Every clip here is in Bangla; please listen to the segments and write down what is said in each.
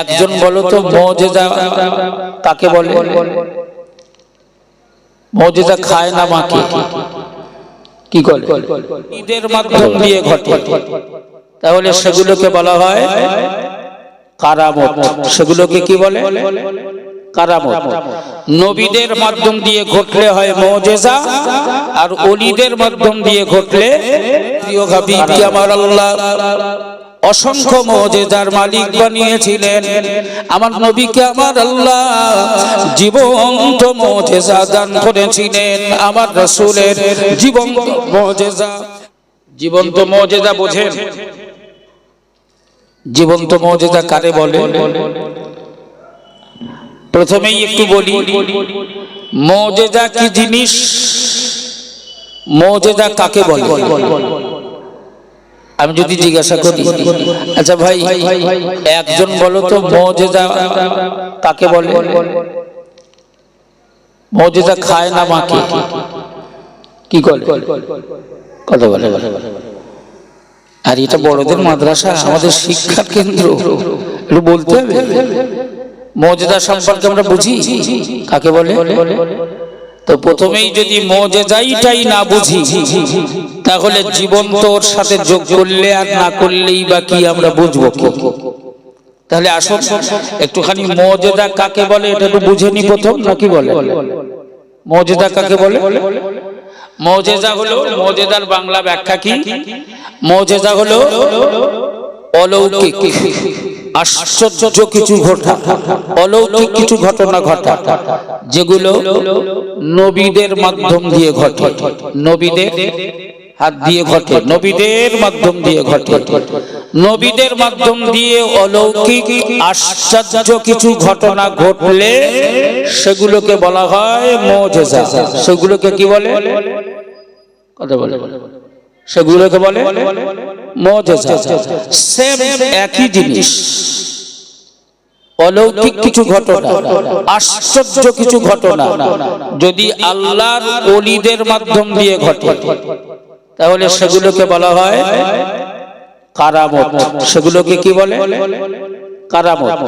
একজন বলো তো মজেজা কাকে বলে? মজেজা খায় না মাকে? কি করে? ঈদের মাধ্যম দিয়ে ঘটে। তাহলে সেগুলোকে বলা হয় কারামত। সেগুলোকে কি বলে? কারামত। নবীদের মাধ্যম দিয়ে ঘটলে হয় মজেজা আর অলিদের মাধ্যম দিয়ে ঘটলে প্রিয় আমার আল্লাহ। অসংখ্য মজেদার মালিক বানিয়েছিলেন। আমার নবীকে আমার আল্লাহ জীবন্ত মজেজা দান করেছিলেন। আমার রসুলের জীবন্ত মজেজা। জীবন্ত মজেদা বোঝেন। জীবন্ত মজেদা কারে বলে? প্রথমেই একটু বলি মজেদা কি জিনিস? মজেদা কাকে বলে? আমি যদি জিজ্ঞাসা করি আচ্ছা ভাই একজন বলো তো মজেদা কাকে বলে? মজেদা খায় না মাকে। কি করে? কথা বলে আর এটা বড়দের মাদ্রাসা আমাদের শিক্ষা কেন্দ্র। একটু বলতে হবে। মজেদা সম্পর্কে আমরা বুঝি? কাকে বলে। তো প্রথমেই যদি মজেদাইটাই না বুঝি, তাহলে জীবন তো ওর সাথে যোগ করলে আর না করলেই বা কি আমরা বুঝব তাহলে আসুন, একটুখানি মজেদা কাকে বলে এটা একটু বুঝে নি প্রথম, নাকি বলে? মজেদা কাকে বলে? মজেদা হলো মজেদার বাংলা ব্যাখ্যা কি? মজেদা হলো অলৌকিক। আশ্চর্য কিছু ঘটা, অলৌকিক কিছু ঘটনা ঘটা, যেগুলো নবীদের মাধ্যম দিয়ে ঘটে, নবীদের হাত দিয়ে ঘটে, নবীদের মাধ্যম দিয়ে ঘটে। নবীদের মাধ্যম দিয়ে অলৌকিক, আশ্চর্য কিছু ঘটনা ঘটলে সেগুলোকে বলা হয় মোজেজা। সেগুলোকে কি বলে? কথা বলে। সেগুলোকে বলে সেম একই জিনিস। অলৌকিক কিছু ঘটনা আশ্চর্য কিছু ঘটনা যদি আল্লাহর অলিদের মাধ্যম দিয়ে ঘটে তাহলে সেগুলোকে বলা হয় কারামত। সেগুলোকে কি বলে? কারামত।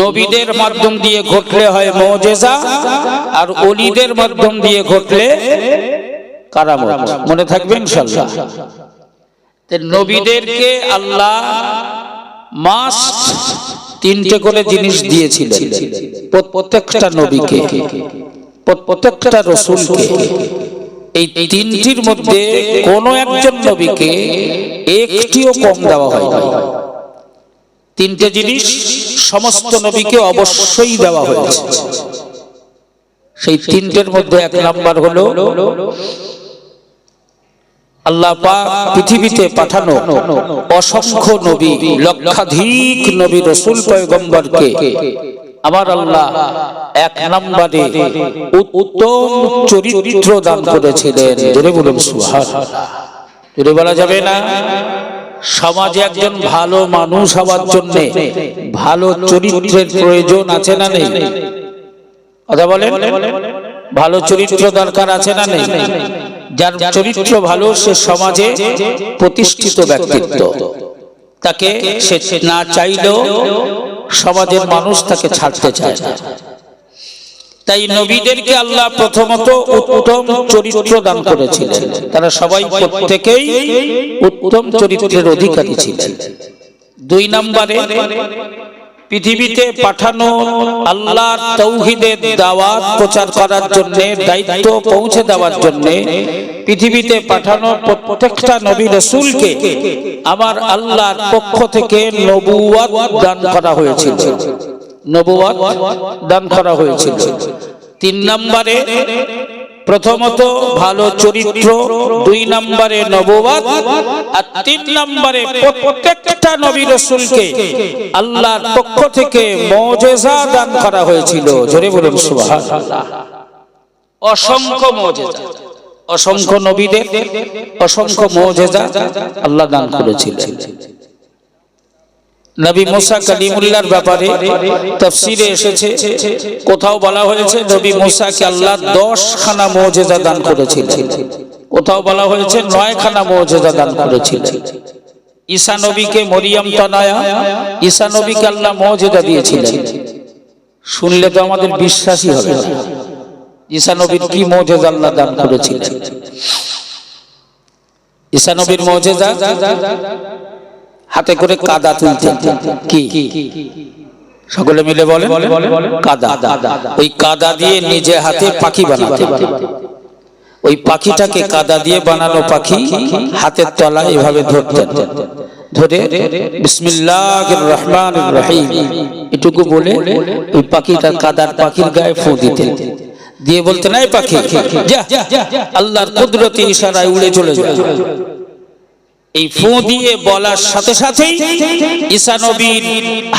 নবীদের মাধ্যম দিয়ে ঘটলে হয় মজেজা আর অলিদের মাধ্যম দিয়ে ঘটলে কারামত। মনে থাকবে ইনশাল্লাহ নবীদেরকে আল্লাহ মাস তিনটে করে জিনিস দিয়েছিলেন। প্রত্যেকটা নবীকে প্রত্যেকটা রসুলকে। এই তিনটির মধ্যে কোন একজন নবীকে একটিও কম দেওয়া হয় তিনটে জিনিস সমস্ত নবীকে অবশ্যই দেওয়া হয়েছে। সেই তিনটের মধ্যে এক নাম্বার হলো আল্লাহ পাক পৃথিবীতে পাঠানো অসংখ্য নবী, লক্ষাধিক নবী রসুল পয়গম্বরকে। আমার আল্লাহ এক নম্বরে উত্তম চরিত্র দান করেছিলেন। জোরে বলুন, সুবহানাল্লাহ। জোরে বলা যাবে না? সমাজে একজন ভালো মানুষ হওয়ার জন্য ভালো চরিত্রের প্রয়োজন আছে না নেই? কথা বলেন। ভালো চরিত্র দরকার আছে না নেই? যার চরিত্র ভালো সে সমাজে প্রতিষ্ঠিত ব্যক্তিত্ব। তাকে সে না চাইলেও সমাজের মানুষ তাকে ছাড়তে চায়। না তাই নবীদেরকে আল্লাহ প্রথমত উত্তম চরিত্র দান করেছিলেন। তারা সবাই প্রত্যেকেই উত্তম চরিত্রের অধিকারী ছিলেন। দুই নম্বরে পৃথিবীতে পাঠানো আল্লাহর তৌহিদের দাওয়াত প্রচার করার জন্য, দায়িত্ব পৌঁছে দেওয়ার জন্য, পৃথিবীতে পাঠানো প্রত্যেকটা নবী রসুলকে আমার আল্লাহর পক্ষ থেকে নবুয়াত দান করা হয়েছিল। নবুয়াত দান করা হয়েছিল। তিন নম্বরে প্রথমত ভালো চরিত্র, দুই নম্বরে নববাদ আর তিন নম্বরে প্রত্যেকটা নবী রসুলকে আল্লাহর পক্ষ থেকে মজেজা দান করা হয়েছিল। জোরে বলুন, সুবহানাল্লাহ। অসংখ্য মজেজা। অসংখ্য নবীদের, অসংখ্য মজেজা আল্লাহ দান করেছিলেন। নবী মুসা কালিমুল্লার ব্যাপারে তফসিরে এসেছে, কোথাও বলা হয়েছে নবী মুসাকে আল্লাহ দশ খানা মৌজেজা দান করেছিলেন। কোথাও বলা হয়েছে নয় খানা মৌজেজা দান করেছিলেন। ঈসা নবীকে মরিয়াম তনয়া, ঈসা নবীকে আল্লাহ মর্যাদা দিয়েছিলেন। শুনলে তো আমাদের বিশ্বাসই হবে। ঈসা নবীর কি মর্যাদা আল্লাহ দান করেছিলেন? ঈসা নবীর মর্যাদা হাতে করে কাদা তুলতেন কি? সকলে মিলে বলে কাদা। ওই কাদা দিয়ে নিজে হাতে পাখি বানাতেন ওই পাখিটাকে কাদা দিয়ে বানানো পাখি হাতের তলায় এভাবে ধরতেন। ধরে বিসমিল্লাহ রহমান রহিম। এটুকু বলে ওই পাখিটা কাদার পাখির গায়ে ফু দিতেন। দিয়ে বলতেন এই পাখি আল্লাহর কুদরতি ইশারায় উড়ে চলে যায় এই ফু দিয়ে বলার সাথে সাথেই ঈসা নবীর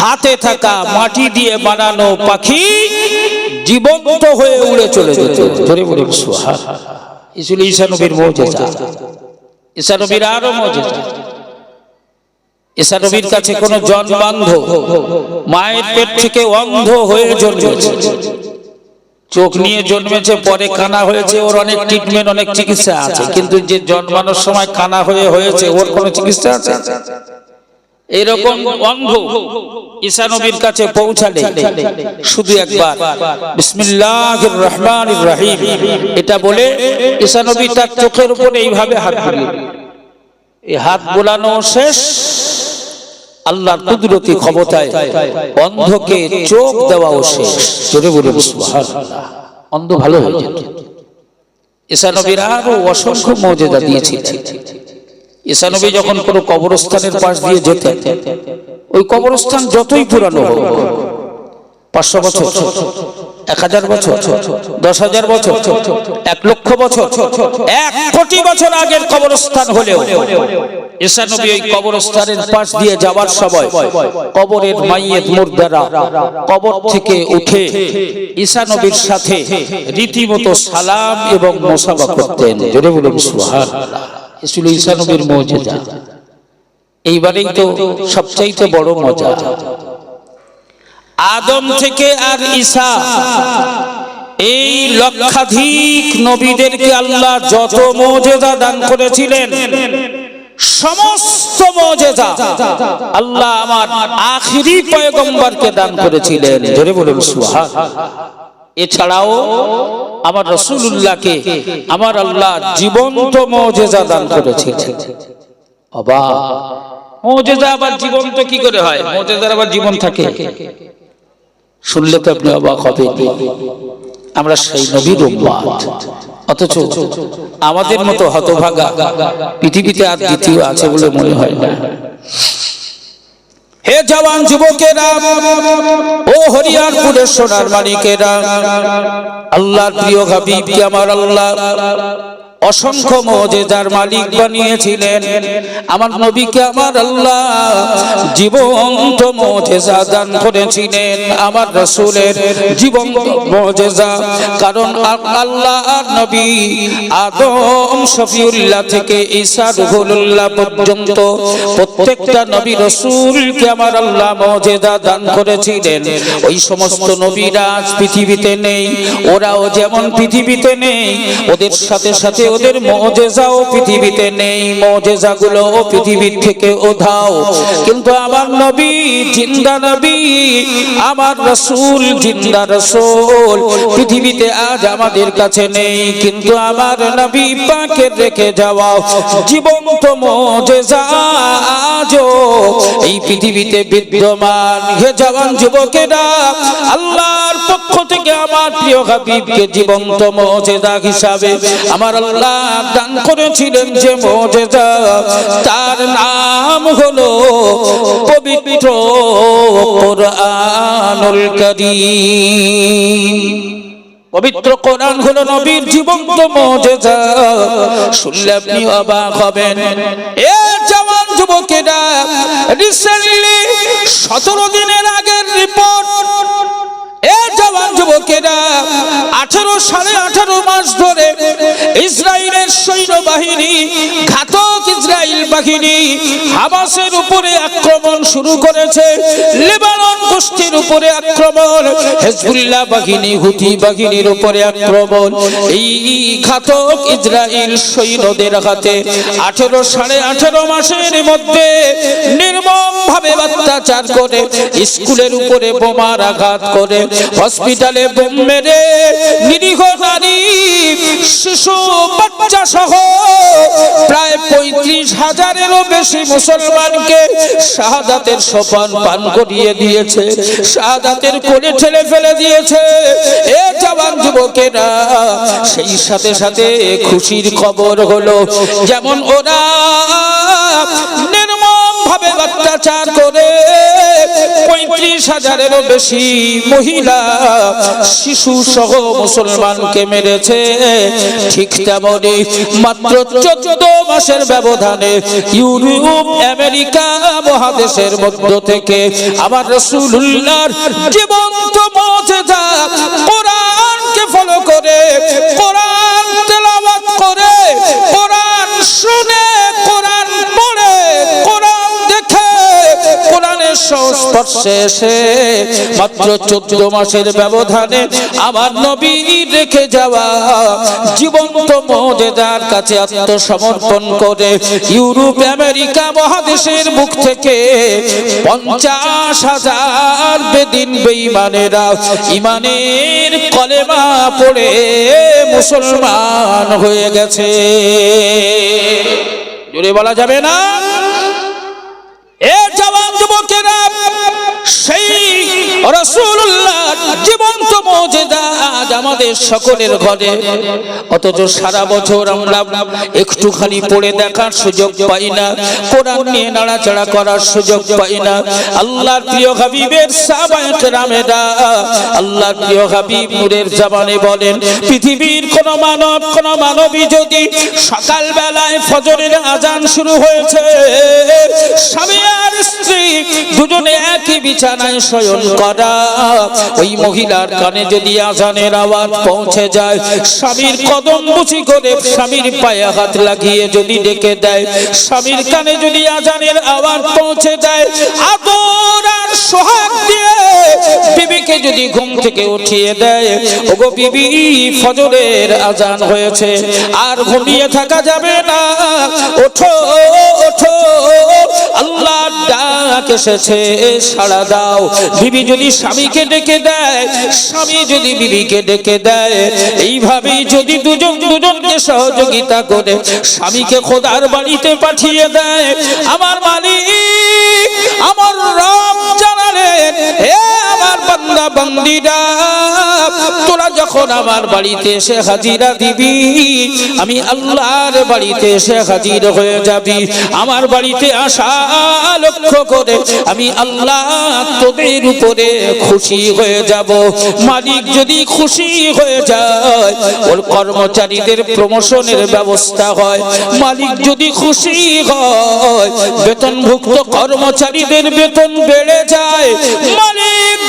হাতে থাকা মাটি দিয়ে বানানো পাখি জীবন্ত হয়ে উড়ে চলে যেত। ধরে বলে ইসুল ঈসা নবীর মৌজেজা ঈসা নবীর আরও মৌজেজা নবীর কাছে কোনো জন্মান্ধ মায়ের পেট থেকে অন্ধ হয়ে জন্মেছে। চোখ নিয়ে জন্মেছে পরে কানা হয়েছে ওর অনেক ট্রিটমেন্ট অনেক চিকিৎসা আছে। কিন্তু যে জন্মানোর সময় কানা হয়ে হয়েছে ওর কোনো চিকিৎসা আছে? এরকম অন্ধ ঈসা নবীর কাছে পৌঁছালে শুধু একবার বিসমিল্লাহির রহমানির রহিম এটা বলে ঈসা নবী তার চোখের উপরে এইভাবে হাত এই হাত বোলানো শেষ। আল্লাহর কুদরতি ক্ষমতায় অন্ধকে চোখ দেওয়াও শেষ। জোরে বলে অন্ধ ভালো হয়ে যেত। ঈসা নবীর আরও অসংখ্য মর্যাদা দিয়েছিলেন। ঈসা নবী যখন কোনো কবরস্থানের পাশ দিয়ে যেতেন, ওই কবরস্থান যতই পুরানো হোক পাঁচশো বছর, এক হাজার বছর, দশ হাজার বছর, এক লক্ষ বছর, এক কোটি বছর আগের কবরস্থান হলেও সাথে রীতিমতো সালাম এবং মোসাফা করতেন জোরে বলুন, সুবহানাল্লাহ। এসুল ঈসা নবীর মর্যাদা। এইবারেই তো সবচাইতে বড় মজা আদম থেকে আর ঈসা। এই লক্ষাধিক নবীদেরকে আল্লাহ যত মর্যাদা দান করেছিলেন, সমস্ত মর্যাদা আল্লাহ আমার আখিরি পয়গম্বরকে দান করেছিলেন। ধরে বলুন, সুবহান। এছাড়াও আমার রসুল্লাহকে আমার আল্লাহ জীবন্ত মর্যাদা দান করেছিলেন। অবা মর্যাদা আবার জীবন্ত কি করে হয়? মর্যাদার আবার জীবন থাকে। শুনলে তো আপনি অবাক হবেন। আমরা সেই নবীর অথচ আমাদের মতো হতভাগা পৃথিবীতে আর দ্বিতীয় আছে বলে মনে হয় না। হে জওয়ান যুবকেরা, ও হরিয়ারপুরের সোনার মানিকেরা, আল্লাহর প্রিয় হাবিবকে আমার আল্লাহ অসংখ্য মজেদার মালিক বানিয়েছিলেন। আমার নবীকে আমার আল্লাহ জীবন্ত মজেজা দান করেছিলেন। আমার রসুলের জীবন্ত মজেজা। কারণ আল্লাহ আর নবী আদম শফিউল্লাহ থেকে ঈসা রুহুল্লাহ পর্যন্ত প্রত্যেকটা নবী রসুলকে আমার আল্লাহ মজেদা দান করেছিলেন। ওই সমস্ত নবীরা পৃথিবীতে নেই। ওরাও যেমন পৃথিবীতে নেই, ওদের সাথে সাথে ওদের মজেজাও পৃথিবীতে নেই, মজেজাগুলো পৃথিবীর থেকে ওধাও। কিন্তু আমার নবী জিন্দা নবী, আমার রসুল জিন্দা রসুল, পৃথিবীতে আজ আমাদের কাছে নেই। কিন্তু আমার নবী পাকে রেখে যাওয়া জীবন্ত মজেজা আজও এই পৃথিবীতে বিদ্যমান। হে জওয়ান যুবকেরা, আল্লাহর পক্ষ থেকে আমার প্রিয় হাবিবকে জীবন্ত মজেদা হিসাবে আমার আল্লাহ দান করেছিলেন যে মজেদা তার নাম হলো পবিত্র কোরআনুল কারীম। পবিত্র কোরআন হলো নবীর জীবন্ত মজেজা শুনলে আপনি অবাক হবেন। এ জওয়ান যুবকেরা, রিসেন্টলি সতেরো দিনের আগের রিপোর্ট। এ জওয়ান যুবকেরা, আঠারো সাড়ে আঠারো মাস ধরে ইসরায়েল বাহিনী উপরে আক্রমণ শুরু করেছে, লেবানন গোষ্ঠীর উপরে আক্রমণ, হেজবুল্লাহ বাহিনী, হুতি বাহিনীর উপরে আক্রমণ। এই ঘাতক ইসরায়েল সৈন্যদের হাতে আঠেরো সাড়ে আঠেরো মাসের মধ্যে নির্মম ভাবে অত্যাচার করে, স্কুলের উপরে বোমার আঘাত করে হসপিটালে বোম মেরে নিরীহ নারী, শিশু, বাচ্চা সহ প্রায় পঁয়ত্রিশ হাজারেরও বেশি মুসলমানকে শাহাদাতের সোপান পান করিয়ে দিয়েছে, শাহাদাতের কোলে ঠেলে ফেলে দিয়েছে। এ জওয়ান যুবকেরা, সেই সাথে সাথে খুশির খবর হলো, যেমন ওরা হাজারেরও বেশি মহিলা, শিশু সহ মুসলমানকে মেরেছে। ঠিক তেমনি মাত্র চোদ্দ মাসের ব্যবধানে ইউরোপ, আমেরিকা, মহাদেশের মধ্য থেকে আমার রসুল্লাহর জীবন্ত মজেদা কোরআনকে ফলো করে, কোরআন করে, কোরআন শুনে সংস্পর্শে এসে মাত্র চোদ্দ মাসের ব্যবধানে আমার নবী রেখে যাওয়া জীবন্ত মজেদার কাছে আত্মসমর্পণ করে ইউরোপ, আমেরিকা মহাদেশের মুখ থেকে পঞ্চাশ হাজার বেদিন বেঈমানেরা ইমানের কলেমা পড়ে মুসলমান হয়ে গেছে। জোরে বলা যাবে না? যুবকেরা সেই সকলের অথচ সারা বছর আমরা একটুখানি পড়ে দেখার সুযোগ না নিয়ে নাড়াচাড়া করার সুযোগ না। আল্লাহর প্রিয় জামানে বলেন, পৃথিবীর কোন মানব, কোন মানবী যদি সকাল বেলায় ফজরের আজান শুরু হয়েছে, স্বামী আর স্ত্রী দুজনে একই বিছানায় শয়ন করা। ওই মহিলার কানে যদি আজানের আওয়াজ পৌঁছে যায়, স্বামীর কদম বুঝি করে স্বামীর পায়ে হাত লাগিয়ে যদি ডেকে দেয়, স্বামীর কানে যদি আজানের আওয়াজ পৌঁছে আদর আর সোহাগ দিয়ে বিবিকে যদি ঘুম থেকে উঠিয়ে দেয়, ওগো বিবি, ফজরের আজান হয়েছে, আর ঘুমিয়ে থাকা যাবে না। ওঠো ওঠো, আল্লাহ ডাক এসেছে, সাড়া দাও। বিবি যদি স্বামীকে ডেকে দেয়, স্বামী যদি বিবিকে ডেকে দেয়, এইভাবেই যদি দুজন দুজনকে সহযোগিতা করে স্বামীকে খোদার বাড়িতে পাঠিয়ে দেয়, আমার মালিক আমার রব জানালেন হে আমার বান্দা, বান্দিরা, তোরা যখন আমার বাড়িতে এসে হাজিরা দিবি, আমি আল্লাহর বাড়িতে এসে হাজির হয়ে যাবি। আমার বাড়িতে আসা লক্ষ্য করে আমি আল্লাহ তোদের উপরে খুশি হয়ে যাব। মালিক যদি খুশি হয়ে যায়, ওর কর্মচারীদের প্রমোশনের ব্যবস্থা হয়। মালিক যদি খুশি হয়, বেতনভুক্ত কর্মচারীদের বেতন বেড়ে যায়। মালিক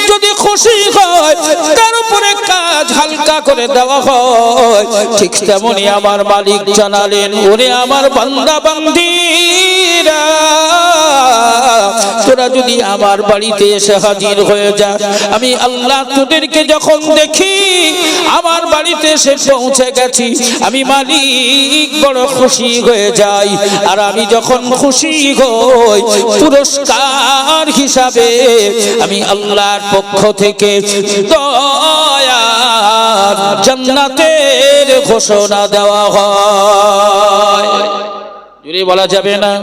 খুশি হয় তার উপরে কাজ হালকা করে দেওয়া হয়? ঠিক তেমনি আমার মালিক জানালেন, ওরে আমার বান্দা বান্দিরা, তোরা যদি আমার বাড়িতে এসে হাজির হয়ে যা, আমি আল্লাহ তোদেরকে যখন দেখি, আমার বাড়িতে এসে পৌঁছে গেছি, আমি মালিক বড় খুশি হয়ে যাই, আর আমি যখন খুশি হই, পুরস্কার হিসাবে আমি আল্লাহর পক্ষ থেকে দয়ার জান্নাতের ঘোষণা দেওয়া হয়। বলা যাবে না?